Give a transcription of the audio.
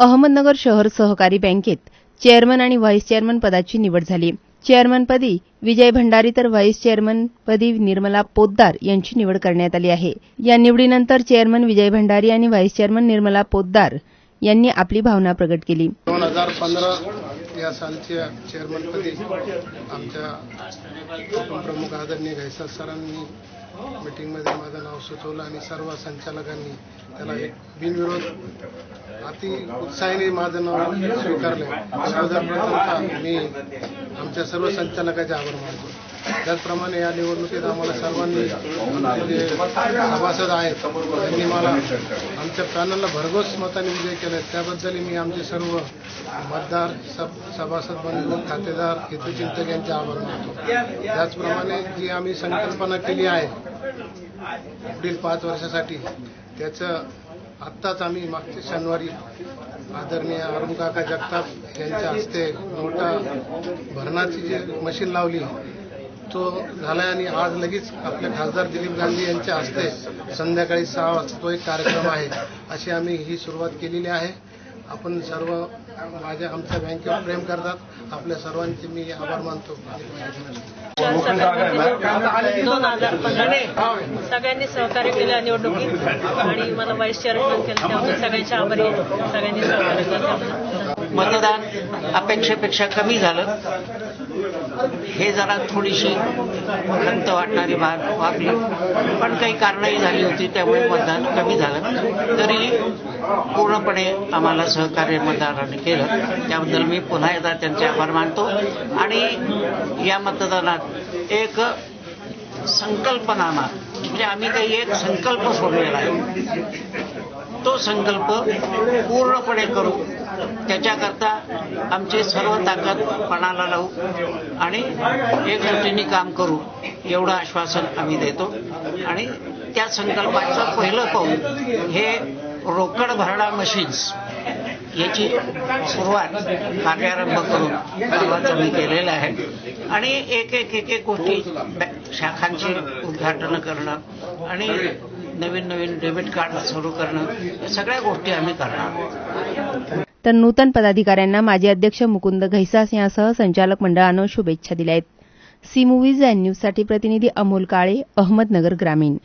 अहमदनगर शहर सहकारी बँकेत चेअरमन आणि व्हाईस चेअरमन पदाची निवड झाली. चेअरमनपदी विजय भंडारी तर व्हाईस चेअरमनपदी निर्मला पोद्दार यांची निवड करण्यात आली आहे. या निवडीनंतर चेअरमन विजय भंडारी आणि व्हाईस चेअरमन निर्मला पोद्दार यांनी आपली भावना प्रकट केली. दोन हजार पंधरा या सालच्या चेअरमनपदी आमच्या प्रमुख आदरणीय घैसास सरांनी मिटिंगमध्ये माझं नाव सुचवलं आणि सर्व संचालकांनी त्याला एक बिनविरोध अति उत्साहाने माझं नाव स्वीकारलं. सर्वप्रथम मी आमच्या सर्व संचालकाचे आभार मानतो. त्याचप्रमाणे या निवडणुकीत आम्हाला सर्वांनी म्हणजे सभासद आहेत. त्यांनी मला आमच्या पॅनलला भरघोस मताने विजय केले त्याबद्दल मी आमचे सर्व मतदार सब सभासद बंधू खातेदार हितचिंतक यांचे आभार मानतो. त्याचप्रमाणे जी आम्ही संकल्पना केली आहे पुढील पाच वर्षासाठी त्याचं आत्ताच आम्ही मागच्या शनिवारी आदरणीय अरुण काका जगताप यांच्या हस्ते नोटा भरणाची जी मशीन लावली तो झालाय आणि आज लगेच आपले खासदार दिलीप गांधी यांच्या हस्ते संध्याकाळी सहा वाजता तो एक कार्यक्रम आहे अशी आम्ही ही सुरुवात केलेली आहे. आपण सर्व माझ्या आमच्या बँकेवर प्रेम करतात. आपल्या सर्वांचे मी आभार मानतो. दोन हजार पंधरा सगळ्यांनी सहकार्य केलं निवडणुकीत आणि मला व्हाईस चेअरमन केलं त्यामुळे सगळ्यांचे आभारी सगळ्यांनी सहकार्य केलं मतदान अपेक्षेपेक्षा कमी झालं. हे जरा थोडीशी खंत वाटणारी भाग वागली. पण काही कारणाई झाली होती त्यामुळे मतदान कमी झालं. तरी पूर्णपणे आम्हाला सहकार्य मतदारांनी केलं. त्याबद्दल मी पुन्हा एकदा त्यांचे आभार मानतो. आणि या मतदानात एक संकल्पनामा म्हणजे आम्ही काही एक संकल्प सोडलेला आहे. तो संकल्प पूर्णपणे करू. त्याच्याकरता आमची सर्व ताकद पणाला लावू आणि एकजुटीने काम करू एवढं आश्वासन आम्ही देतो. आणि त्या संकल्पाचं पहिलं पाऊल हे रोकड भरणा मशीन्स याची सुरुवात कार्यारंभ करून कामाचं मी केलेलं आहे. आणि एक एक एक एक गोष्टी शाखांची उद्घाटनं करणं आणि नवीन नवीन डेबिट कार्ड सुरू करणं या सगळ्या गोष्टी आम्ही करणार तर नूतन पदाधिकाऱ्यांना माजी अध्यक्ष मुकुंद घैसास यांसह संचालक मंडळानं शुभेच्छा दिल्या आहेत. सी मूव्हीज अँड न्यूजसाठी प्रतिनिधी अमोल काळे अहमदनगर ग्रामीण.